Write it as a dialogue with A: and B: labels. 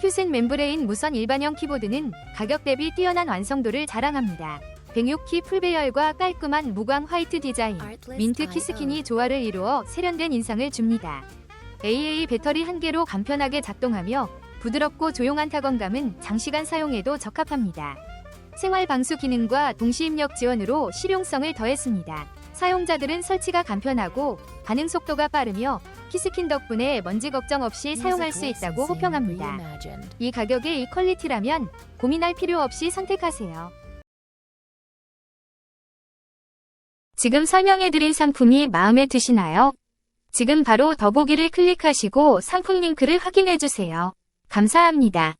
A: 큐센 멤브레인 무선 일반형 키보드는 가격 대비 뛰어난 완성도를 자랑합니다. 106키 풀배열과 깔끔한 무광 화이트 디자인, 민트 키스킨이 조화를 이루어 세련된 인상을 줍니다. AA 배터리 한 개로 간편하게 작동하며 부드럽고 조용한 타건감은 장시간 사용해도 적합합니다. 생활 방수 기능과 동시 입력 지원으로 실용성을 더했습니다. 사용자들은 설치가 간편하고 반응 속도가 빠르며 키스킨 덕분에 먼지 걱정 없이 사용할 수 있다고 호평합니다. 이 가격에 이 퀄리티라면 고민할 필요 없이 선택하세요. 지금 설명해드린 상품이 마음에 드시나요? 지금 바로 더보기를 클릭하시고 상품 링크를 확인해주세요. 감사합니다.